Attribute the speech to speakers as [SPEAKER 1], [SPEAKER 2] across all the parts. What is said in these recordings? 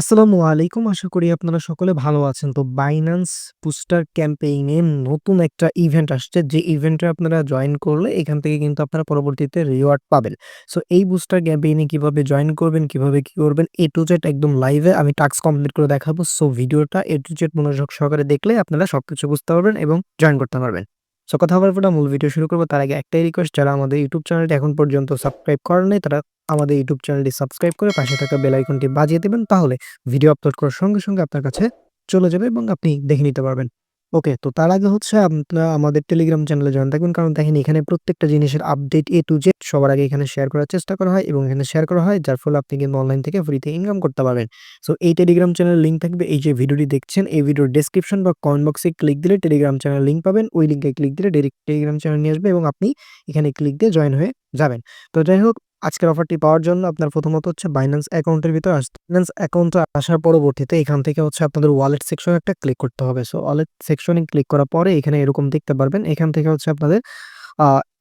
[SPEAKER 1] আসসালামু আলাইকুম। আশা করি আপনারা সকলে ভালো আছেন। তো Binance বুস্টার ক্যাম্পেইন নতুন একটা ইভেন্ট আসছে। যে ইভেন্টে আপনারা জয়েন করলে এখান থেকে কিন্তু আপনারা পরবর্তীতে রিওয়ার্ড পাবেন। সো এই বুস্টার ক্যাম্পেইন কীভাবে জয়েন করবেন, কীভাবে কি করবেন এ টু জেড একদম লাইভে আমি টাস্ক কমপ্লিট করে দেখাবো। সো ভিডিওটা এ টু জেড মনোযোগ সহকারে দেখলে আপনারা সবকিছু বুঝতে পারবেন এবং জয়েন করতে পারবেন। সো কথা বলার পর মূল ভিডিও শুরু করব তার আগে একটাই রিকোয়েস্ট যারা আমাদের ইউটিউব চ্যানেলটি এখন পর্যন্ত সাবস্ক্রাইব করেন তারা আমাদের ইউটিউব চ্যানেলটি সাবস্ক্রাইব করে পাশে থাকা বেল আইকনটি বাজিয়ে দেবেন তাহলে ভিডিও আপলোড করার সঙ্গে, সঙ্গে আপনার কাছে চলে যাবে এবং আপনি দেখে নিতে পারবেন। ওকে তো তার আগে হচ্ছে আপনারা আমাদের টেলিগ্রাম চ্যানেলে জয়েন থাকবেন। কারণ দেখেন এখানে প্রত্যেকটা জিনিসের আপডেট এ টু জেড সবার আগে এখানে শেয়ার করার চেষ্টা করা হয় এবং এখানে শেয়ার করা হয় যার ফলে আপনি কিন্তু অনলাইন থেকে ফ্রিতে ইনকাম করতে পারবেন। সো এই টেলিগ্রাম চ্যানেলের লিঙ্ক থাকবে এই যে ভিডিওটি দেখছেন এই ভিডিওর ডেসক্রিপশন বা কমেন্ট বক্সে ক্লিক দিলে টেলিগ্রাম চ্যানেল লিঙ্ক পাবেন। ওই লিঙ্কে ক্লিক দিলে টেলিগ্রাম চ্যানেল নিয়ে আসবে এবং আপনি এখানে ক্লিক দিয়ে জয়েন হয়ে যাবেন। তো যাই হোক আজকের অফারটি পাওয়ার জন্য আপনার প্রথমত হচ্ছে বাইন্যান্স অ্যাকাউন্টের ভিতরে আসতে Binance অ্যাকাউন্টে আসার পরবর্তীতে এখান থেকে হচ্ছে আপনাদের ওয়ালেট সেকশনে একটা ক্লিক করতে হবে। সো ওয়ালেট সেকশনে ক্লিক করার পরে এখানে এরকম দেখতে পারবেন। এখান থেকে হচ্ছে আপনাদের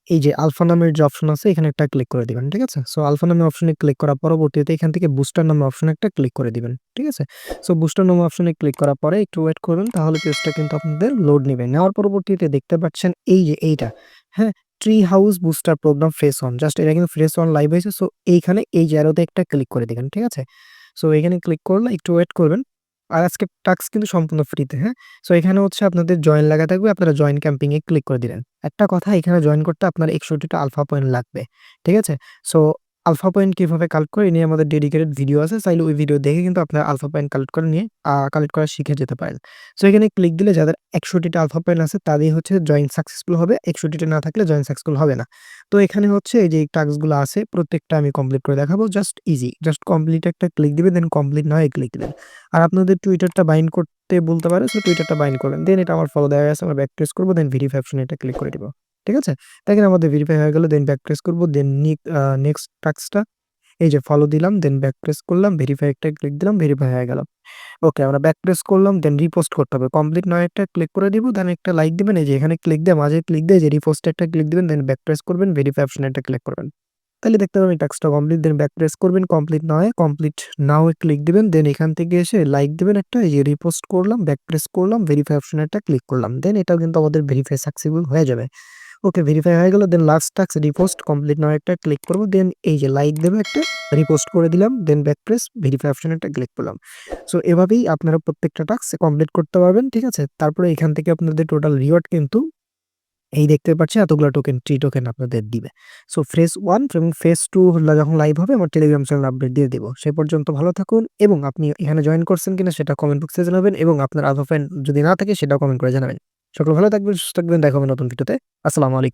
[SPEAKER 1] এই যে আলফা নামের যে অপশন আছে এখানে একটা ক্লিক করে দিবেন। ঠিক আছে? সো আলফা নামের অপশনে ক্লিক করার পরবর্তীতে এখান থেকে বুস্টার নামের অপশনে একটা ক্লিক করে দিবেন। ঠিক আছে? সো বুস্টার নামের অপশনে ক্লিক করার পরে একটু ওয়েট করবেন তাহলে পেজটা কিন্তু আপনাদের লোড নিবে। নেওয়ার পরবর্তীতে দেখতে পাচ্ছেন এই যে এইটা, হ্যাঁ? Tree house booster program fresh on just এটা কিন্তু ফ্রেশ অন লাইভ হয়েছে। সো এইখানে এই জায়গাতে একটা ক্লিক করে দেবেন ঠিক আছে? সো এখানে ক্লিক করলে একটু ওয়েট করবেন। আর আজকে টাস্ক কিন্তু সম্পূর্ণ ফ্রিতে, হ্যাঁ? সো এখানে হচ্ছে আপনাদের জয়েন লাগা থাকবে। আপনারা জয়েন ক্যাম্পিংয়ে ক্লিক করে দিলেন। একটা কথা এখানে জয়েন করতে আপনার একষট্টিটা আলফা পয়েন্ট লাগবে। ঠিক আছে? সো আলফা পয়েন্ট কীভাবে কালেক্ট করে নিয়ে আমাদের ডেডিকেটেড ভিডিও আছে। চাইলে ওই ভিডিও দেখে কিন্তু আপনারা আলফা পয়েন্ট কালেক্ট করে নিয়ে কালেক্ট করা শিখে যেতে পারেন। সো এখানে ক্লিক দিলে যাদের একশোটিটা আলফা পয়েন্ট আছে, তাদের হচ্ছে জয়েন সাকসেসফুল হবে। একশোটিটা না থাকলে জয়েন সাকসেসফুল হবে না। তো এখানে হচ্ছে এই যে টাস্কগুলো আছে, প্রত্যেকটা আমি কমপ্লিট করে দেখাবো। Just easy. জাস্ট কমপ্লিট একটা ক্লিক দিবেন দেন কমপ্লিট না হয় ক্লিক দিবেন। আর আপনাদের টুইটারটা বাইন্ড করতে বলতে পারে। সো টুইটারটা বাইন্ড করবেন। দেন এটা আমার ফলো দেওয়া আছে। আমরা ব্যাক প্রেস করব দেন ভেরিফাই অপশনে এটা ক্লিক করে দিব। ঠিক আছে? দেখেন আমাদের ভেরিফাই হয়ে গেল দেন ব্যাক প্রেস করব দেন নেক্সট টাক্সটা এই যে ফলো দিলাম দেন ব্যাক প্রেস করলাম ভেরিফাই একটা ক্লিক দিলাম ভেরিফাই হয়ে গেল। ওকে আমরা ব্যাক প্রেস করলাম দেন রিপোস্ট করতে হবে। কমপ্লিট নয় একটা ক্লিক করে দিব দেন একটা লাইক দিবেন। এই যে এখানে ক্লিক দিয়ে, মাঝে ক্লিক দিয়ে যে রিপোস্টে একটা ক্লিক দিবেন দেন ব্যাক প্রেস করবেন ভেরিফাই অপশনে একটা ক্লিক করবেন। তাহলে দেখতে পাবেন টাস্কটা কমপ্লিট দেন ব্যাক প্রেস করবেন কমপ্লিট না হয় কমপ্লিট না হয়ে ক্লিক দিবেন দেন এখান থেকে এসে লাইক দিবেন একটা, এই যে রিপোস্ট করলাম ব্যাক প্রেস করলাম ভেরিফাই অপশনে একটা ক্লিক করলাম। দেন এটাও কিন্তু আমাদের ভেরিফাই সাকসেসফুল হয়ে যাবে। ওকে ভেরিফাই হয়ে গেল then last task repost complete না হয় একটা ক্লিক করব দেন এই যে লাইক দেবে একটা রিপোস্ট করে দিলাম দেন ব্যাক প্রেস ভেরিফাই অপশনে একটা ক্লিক করলাম। সো এভাবেই আপনারা প্রত্যেকটা টাস্ক কমপ্লিট করতে পারবেন। ঠিক আছে? তারপরে এখান থেকে আপনাদের টোটাল রিওয়ার্ড কিন্তু এই দেখতে পাচ্ছেন, এতগুলো টোকেন ট্রি টোকেন আপনাদের দিবে। সো ফেজ ওয়ান এবং 2 হলো যখন লাইভ হবে, আমার টেলিগ্রাম চ্যানেলে আপডেট দিয়ে দিব। সে পর্যন্ত ভালো থাকুন এবং আপনি এখানে জয়েন করছেন কিনা সেটা কমেন্ট বক্সে জানাবেন এবং আপনার আলফা ফ্যান যদি না থাকে সেটাও কমেন্ট করে জানাবেন। সকলে ভালো থাকবেন, সুস্থ থাকবেন। দেখা হবে নতুন ভিডিওতে। আসসালামু আলাইকুম।